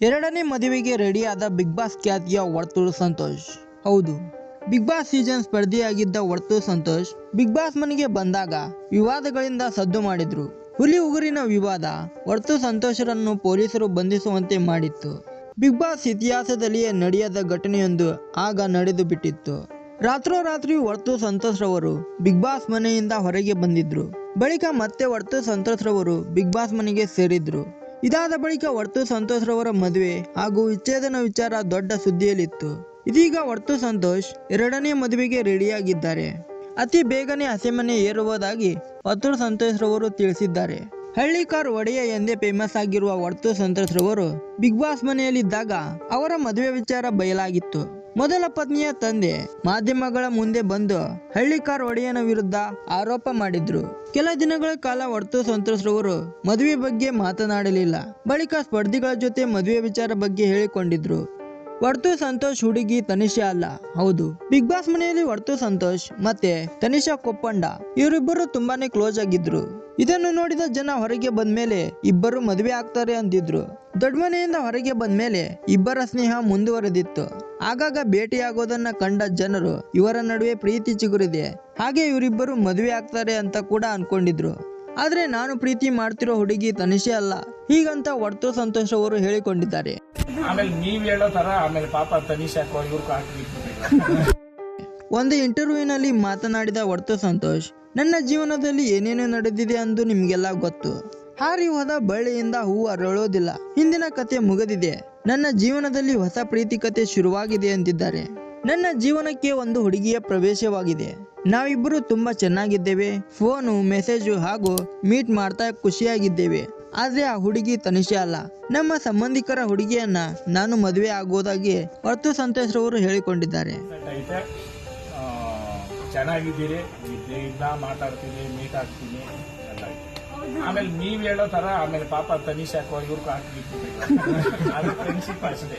ಎರಡನೇ ಮದುವೆಗೆ ರೆಡಿಯಾದ big boss ಖ್ಯಾತಿಯ ವರ್ತೂರು ಸಂತೋಷ್. ಹೌದು, ಬಿಗ್ ಬಾಸ್ ಸೀಸನ್ ಸ್ಪರ್ಧಿಯಾಗಿದ್ದ ವರ್ತೂರು ಸಂತೋಷ್ ಬಿಗ್ ಬಾಸ್ ಮನೆಗೆ ಬಂದಾಗ ವಿವಾದಗಳಿಂದ ಸದ್ದು ಮಾಡಿದ್ರು. ಹುಲಿ ಉಗುರಿನ ವಿವಾದ ಒರ್ತು ಸಂತೋಷರನ್ನು ಪೊಲೀಸರು ಬಂಧಿಸುವಂತೆ ಮಾಡಿತ್ತು. ಬಿಗ್ ಬಾಸ್ ಇತಿಹಾಸದಲ್ಲಿಯೇ ನಡೆಯದ ಘಟನೆಯೊಂದು ಆಗ ನಡೆದು ಬಿಟ್ಟಿತ್ತು. ರಾತ್ರೋರಾತ್ರಿ ವರ್ತು ಸಂತೋಷ್ ರವರು ಬಿಗ್ ಬಾಸ್ ಮನೆಯಿಂದ ಹೊರಗೆ ಬಂದಿದ್ರು. ಬಳಿಕ ಮತ್ತೆ ವರ್ತು ಸಂತೋಷ್ ರವರು ಬಿಗ್ ಬಾಸ್ ಮನೆಗೆ ಸೇರಿದ್ರು. ಇದಾದ ಬಳಿಕ ವರ್ತು ಸಂತೋಷ್ ರವರ ಮದುವೆ ಹಾಗೂ ವಿಚ್ಛೇದನ ವಿಚಾರ ದೊಡ್ಡ ಸುದ್ದಿಯಲ್ಲಿತ್ತು. ಇದೀಗ ವರ್ತು ಸಂತೋಷ್ ಎರಡನೇ ಮದುವೆಗೆ ರೆಡಿಯಾಗಿದ್ದಾರೆ. ಅತಿ ಬೇಗನೆ ಹಸೆಮನೆ ಏರುವುದಾಗಿ ವರ್ತು ಸಂತೋಷ್ ರವರು ತಿಳಿಸಿದ್ದಾರೆ. ಹಳ್ಳಿ ಕಾರ್ ಒಡೆಯ ಎಂದೇ ಫೇಮಸ್ ಆಗಿರುವ ವರ್ತು ಸಂತೋಷ್ ರವರು ಬಿಗ್ ಬಾಸ್ ಮನೆಯಲ್ಲಿದ್ದಾಗ ಅವರ ಮದುವೆ ವಿಚಾರ ಬಯಲಾಗಿತ್ತು. ಮೊದಲ ಪತ್ನಿಯ ತಂದೆ ಮಾಧ್ಯಮಗಳ ಮುಂದೆ ಬಂದು ಹಳ್ಳಿ ಕಾರ್ ಒಡೆಯನ ವಿರುದ್ಧ ಆರೋಪ ಮಾಡಿದ್ರು. ಕೆಲ ದಿನಗಳ ಕಾಲ ಒಡ್ತು ಸಂತ್ರಸ್ತರವರು ರವರು ಮದುವೆ ಬಗ್ಗೆ ಮಾತನಾಡಲಿಲ್ಲ. ಬಳಿಕ ಸ್ಪರ್ಧಿಗಳ ಜೊತೆ ಮದುವೆ ವಿಚಾರ ಬಗ್ಗೆ ಹೇಳಿಕೊಂಡಿದ್ರು. ವರ್ತು ಸಂತೋಷ್ ಹುಡುಗಿ ತನಿಷಾ ಅಲ್ಲ. ಹೌದು. ಬಿಗ್ ಬಾಸ್ ಮನೆಯಲ್ಲಿ ವರ್ತು ಸಂತೋಷ್ ಮತ್ತೆ ತನಿಷಾ ಕೊಪ್ಪಂಡ. ಇವರಿಬ್ಬರು ತುಂಬಾನೇ ಕ್ಲೋಸ್ ಆಗಿದ್ರು. ಇದನ್ನು ನೋಡಿದ ಜನ ಹೊರಗೆ ಬಂದ ಮೇಲೆ ಇಬ್ಬರು ಮದುವೆ ಆಗ್ತಾರೆ ಅಂದಿದ್ರು. ದೊಡ್ಡ ಮನೆಯಿಂದ ಹೊರಗೆ ಬಂದ್ಮೇಲೆ ಇಬ್ಬರ ಸ್ನೇಹ ಮುಂದುವರೆದಿತ್ತು. ಆಗಾಗ ಭೇಟಿಯಾಗೋದನ್ನ ಕಂಡ ಜನರು ಇವರ ನಡುವೆ ಪ್ರೀತಿ ಚಿಗುರಿದೆ. ಹಾಗೆ ಇವರಿಬ್ಬರು ಮದುವೆ ಆಗ್ತಾರೆ ಅಂತ ಕೂಡ ಅನ್ಕೊಂಡಿದ್ರು. ಆದ್ರೆ ನಾನು ಪ್ರೀತಿ ಮಾಡ್ತಿರೋ ಹುಡುಗಿ ತನಿಷೆ ಅಲ್ಲ. ಹೀಗಂತ ಒಡ್ತು ಸಂತೋಷ್ ಅವರು ಹೇಳಿಕೊಂಡಿದ್ದಾರೆ. ಆಮೇಲೆ ನೀವ್ ಹೇಳೋ ತರ ಆಮೇಲೆ ಪಾಪ ತನಿಷ್ ಹಾಕೋ ಇವ್ರು ಹಾಕಿ ಒಂದು ಇಂಟರ್ವ್ಯೂನಲ್ಲಿ ಮಾತನಾಡಿದ ಒಡ್ತು ಸಂತೋಷ್ ನನ್ನ ಜೀವನದಲ್ಲಿ ಏನೇನು ನಡೆದಿದೆ ಎಂದು ನಿಮಗೆಲ್ಲ ಗೊತ್ತು. ಹಾರಿ ಹೋದ ಬಳ್ಳಿಯಿಂದ ಹೂವು ಅರಳೋದಿಲ್ಲ. ಹಿಂದಿನ ಕತೆ ಮುಗಿದಿದೆ. ನನ್ನ ಜೀವನದಲ್ಲಿ ಹೊಸ ಪ್ರೀತಿ ಕತೆ ಶುರುವಾಗಿದೆ ಎಂದಿದ್ದಾರೆ ನನ್ನ ಜೀವನಕ್ಕೆ ಒಂದು ಹುಡುಗಿಯ ಪ್ರವೇಶವಾಗಿದೆ. ನಾವಿಬ್ಬರು ತುಂಬಾ ಚೆನ್ನಾಗಿದ್ದೇವೆ. ಫೋನು, ಮೆಸೇಜು ಹಾಗೂ ಮೀಟ್ ಮಾಡ್ತಾ ಖುಷಿಯಾಗಿದ್ದೇವೆ. ಆದ್ರೆ ಆ ಹುಡುಗಿ ತನಿಷೆ ಅಲ್ಲ. ನಮ್ಮ ಸಂಬಂಧಿಕರ ಹುಡುಗಿಯನ್ನ ನಾನು ಮದುವೆ ಆಗೋದಾಗಿ ಹೊರತು ಸಂತೋಷ್ ರವರು ಹೇಳಿಕೊಂಡಿದ್ದಾರೆ ಚೆನ್ನಾಗಿದ್ದೀರಿ ಇದ್ದೇ ಮಾತಾಡ್ತೀನಿ ಮೀಟ್ ಆಗ್ತೀನಿ, ಎಲ್ಲ. ಆಮೇಲೆ ನೀವ್ ಹೇಳೋ ತರ ಆಮೇಲೆ ಪಾಪ ತನಿಷ್ ಹಾಕೋ ಇವ್ರಿಗೂ ಹಾಕಿ ಅದು ಫ್ರೆಂಡ್ಶಿಪ್ ಅಷ್ಟೇ